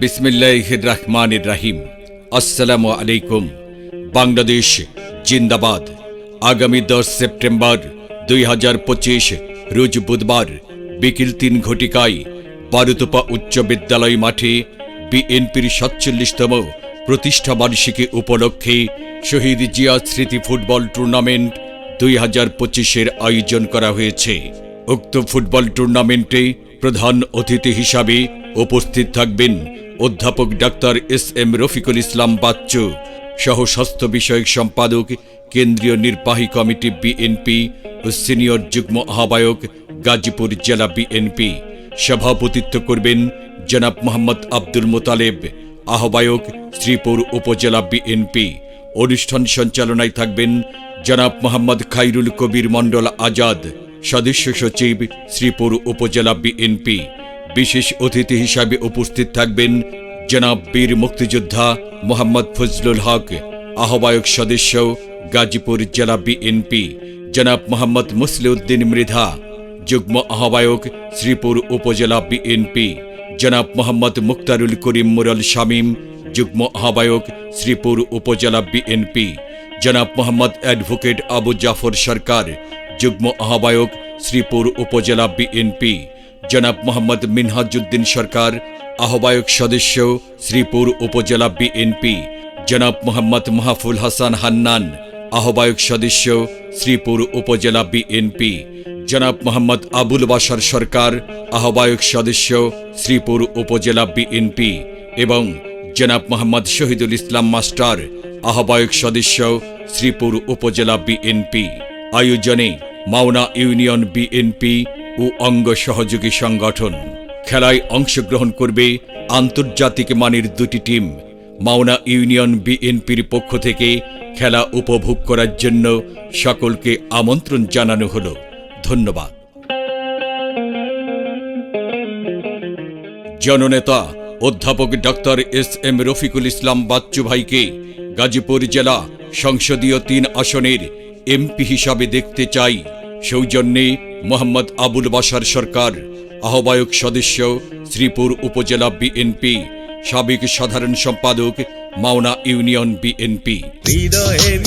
বিসমিল্লাহ রহমান রাহিম আসসালামু আলাইকুম। বাংলাদেশ জিন্দাবাদ। আগামী দশ সেপ্টেম্বর দুই হাজার পঁচিশ, রোজ বুধবার, বিকেল তিন ঘটিকায় বারুতোপা উচ্চ বিদ্যালয় মাঠে বিএনপির সাতচল্লিশতম প্রতিষ্ঠা বার্ষিকী উপলক্ষে শহীদ জিয়া স্মৃতি ফুটবল টুর্নামেন্ট দুই হাজার পঁচিশের আয়োজন করা হয়েছে। উক্ত ফুটবল টুর্নামেন্টে প্রধান অতিথি হিসাবে উপস্থিত থাকবেন অধ্যাপক doctor S M Rafiqul Islam Bachchu, সহ স্বাস্থ্য বিষয়ক সম্পাদক, কেন্দ্রীয় নির্বাহী কমিটি বিএনপি ও সিনিয়র যুগ্ম আহ্বায়ক গাজীপুর জেলা বিএনপি। সভাপতিত্ব করবেন জনাব মোহাম্মদ আব্দুল মোতালেব, আহ্বায়ক শ্রীপুর উপজেলা বিএনপি। অনুষ্ঠান সঞ্চালনায় থাকবেন জনাব মোহাম্মদ খাইরুল কবির মণ্ডল আজাদ। সদস্য সচিব শ্রীপুর উপজেলা বিএনপি। বিশেষ অতিথি হিসাবে উপস্থিত থাকবেন জনাব বীর মুক্তিযোদ্ধা মোহাম্মদ ফজলুল হক, আহ্বায়ক সদস্য গাজীপুর জেলা বিএনপি, জনাব মোহাম্মদ মুসলিউদ্দিন মৃধা, যুগ্ম আহ্বায়ক শ্রীপুর উপজেলা বিএনপি, জনাব মোহাম্মদ মুক্তারুল করিম মুরল শামীম, যুগ্ম আহ্বায়ক শ্রীপুর উপজেলা বিএনপি, জনাব মোহাম্মদ অ্যাডভোকেট আবু জাফর সরকার যুগ্ম আহ্বায়ক শ্রীপুর উপজেলা বিএনপি জনাব মোহাম্মদ মিনহাজুদ্দিন সরকার, আহ্বায়ক সদস্য শ্রীপুর উপজেলা বিএনপি জনাব মোহাম্মদ মাহফুল হাসান হান্নান, আহ্বায়ক সদস্য শ্রীপুর উপজেলা বিএনপি জনাব মোহাম্মদ আবুল বাসার সরকার, আহ্বায়ক সদস্য শ্রীপুর উপজেলা বিএনপি এবং জনাব মোহাম্মদ শহীদুল ইসলাম মাস্টার, আহ্বায়ক সদস্য শ্রীপুর উপজেলা বিএনপি আয়োজনে মাওনা ইউনিয়ন বিএনপি ও অঙ্গ সহযোগী সংগঠন খেলায় অংশগ্রহণ করবে আন্তর্জাতিক মানের দুটি টিম। মাওনা ইউনিয়ন বিএনপির পক্ষ থেকে খেলা উপভোগ করার জন্য সকলকে আমন্ত্রণ জানানো হলো। ধন্যবাদ। জননেতা অধ্যাপক doctor S M Rafiqul Islam Bachchu ভাইকে গাজীপুর জেলা সংসদীয় তিন আসনের এমপি হিসাবে দেখতে চাই। সৌজন্যে মোহাম্মদ আবুল বাসার সরকার, আহ্বায়ক সদস্য শ্রীপুর উপজেলা বিএনপি, সাবেক সাধারণ সম্পাদক মাওনা ইউনিয়ন বিএনপি। হৃদয়ে